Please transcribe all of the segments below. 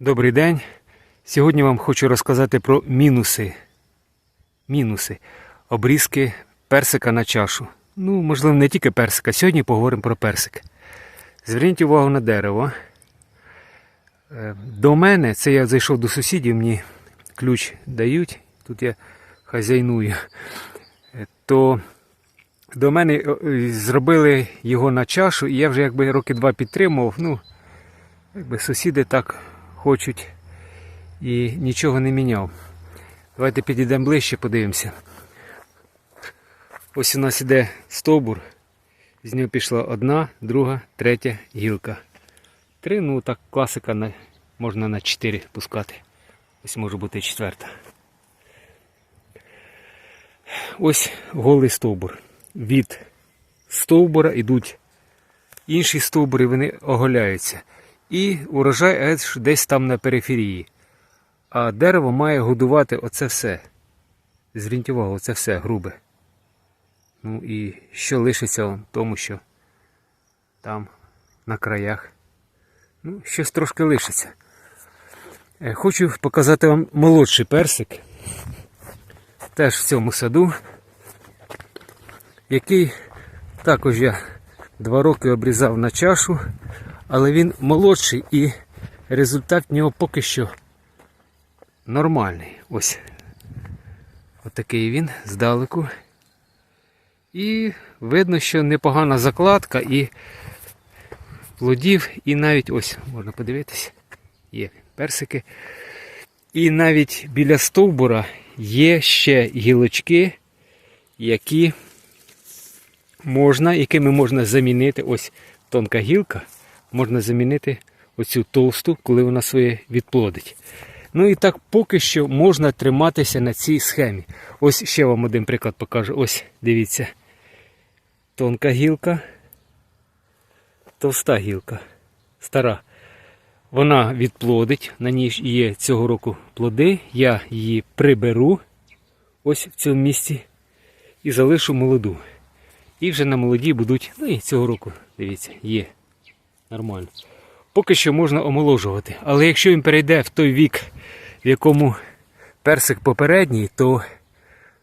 Добрий день. Сьогодні вам хочу розказати про мінуси. Мінуси. Обрізки персика на чашу. Ну, можливо, не тільки персика. Сьогодні поговоримо про персик. Зверніть увагу на дерево. Е, До мене, це я зайшов до сусідів, мені ключ дають, тут я хазяйную. Е, То до мене е, зробили його на чашу, і я вже якби роки два підтримував. Ну, якби сусіди так хочуть і нічого не міняв. Давайте підійдемо ближче, подивимося. Ось у нас іде стовбур. З нього пішла одна, друга, третя гілка. Три, ну так, класика на, можна на чотири пускати. Ось може бути четверта. Ось голий стовбур. Від стовбура йдуть інші стовбури, вони оголяються. І урожай аж десь там на периферії. А дерево має годувати оце все. Зверніть увагу, це все грубе. Ну і що лишиться тому, що там на краях. Ну, щось трошки лишиться. Е, Хочу показати вам молодший персик. Теж в цьому саду, який також я два роки обрізав на чашу, але він молодший і результат в нього поки що нормальний. Ось. Отакий він здалеку. І видно, що непогана закладка і плодів, і навіть ось можна подивитися, є персики. І навіть біля стовбура є ще гілочки, які можна, якими можна замінити. Ось тонка гілка, можна замінити оцю товсту, коли вона своє відплодить. Ну і так поки що можна триматися на цій схемі. Ось ще вам один приклад покажу. Ось дивіться. Тонка гілка, товста гілка, стара. Вона відплодить, на ній є цього року плоди. Я її приберу ось в цьому місці і залишу молоду. І вже на молоді будуть, ну і цього року, дивіться, є. Нормально. Поки що можна омоложувати. Але якщо він перейде в той вік, в якому персик попередній, то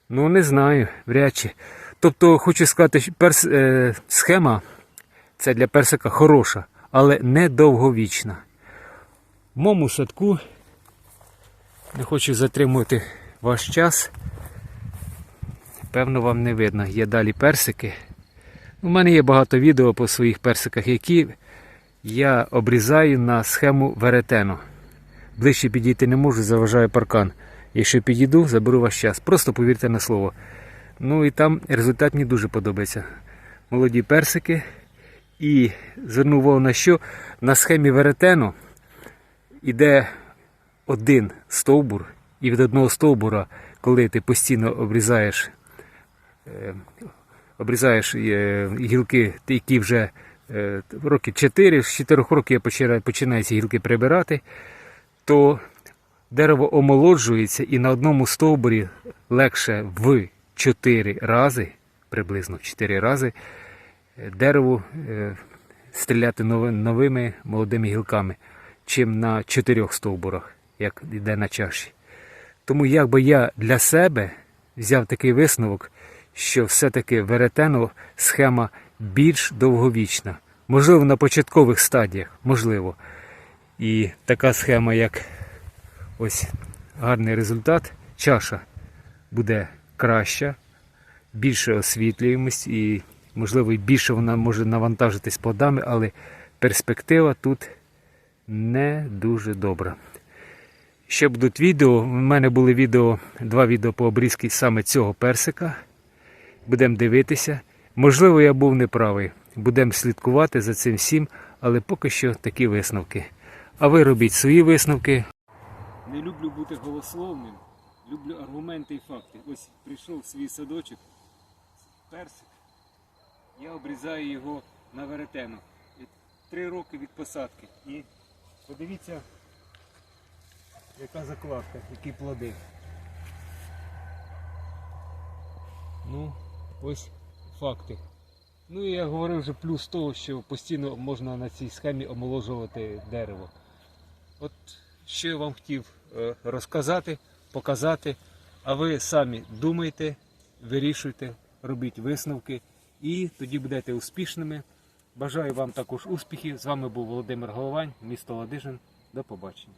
ну не знаю, вряд чи. Тобто, хочу сказати, перс, е, схема це для персика хороша, але не довговічна. В моєму садку не хочу затримувати ваш час. Певно, вам не видно. Є далі персики. У мене є багато відео по своїх персиках, які я обрізаю на схему веретено. Ближче підійти не можу, заважаю паркан. Якщо підійду, заберу ваш час. Просто повірте на слово. Ну і там результат мені дуже подобається. Молоді персики. І звернув увагу на що на схемі веретено іде один стовбур, і від одного стовбура, коли ти постійно обрізаєш е, обрізаєш е, гілки, які вже е, років 4, з 4 років я починаю, ці гілки прибирати, то дерево омолоджується і на одному стовбурі легше в 4 рази, приблизно в 4 рази, е, дереву е, стріляти новими молодими гілками, чим на 4 стовбурах, як йде на чаші. Тому якби я для себе взяв такий висновок, що все-таки веретено схема більш довговічна. Можливо, на початкових стадіях, можливо. І така схема, як ось гарний результат, чаша буде краща, більше освітлюємость і, можливо, більше вона може навантажитись плодами, але перспектива тут не дуже добра. Ще будуть відео. У мене були відео, два відео по обрізці саме цього персика. Будемо дивитися. Можливо, я був неправий. Будемо слідкувати за цим всім, але поки що такі висновки. А ви робіть свої висновки. Не люблю бути голословним, люблю аргументи і факти. Ось прийшов свій садочок, персик. Я обрізаю його на веретено. Три роки від посадки. І подивіться, яка закладка, які плоди. Ну, ось факти. Ну і я говорив вже плюс того, що постійно можна на цій схемі омоложувати дерево. От що я вам хотів е, розказати, показати. А ви самі думайте, вирішуйте, робіть висновки і тоді будете успішними. Бажаю вам також успіхів. З вами був Володимир Головань, місто Ладижин. До побачення.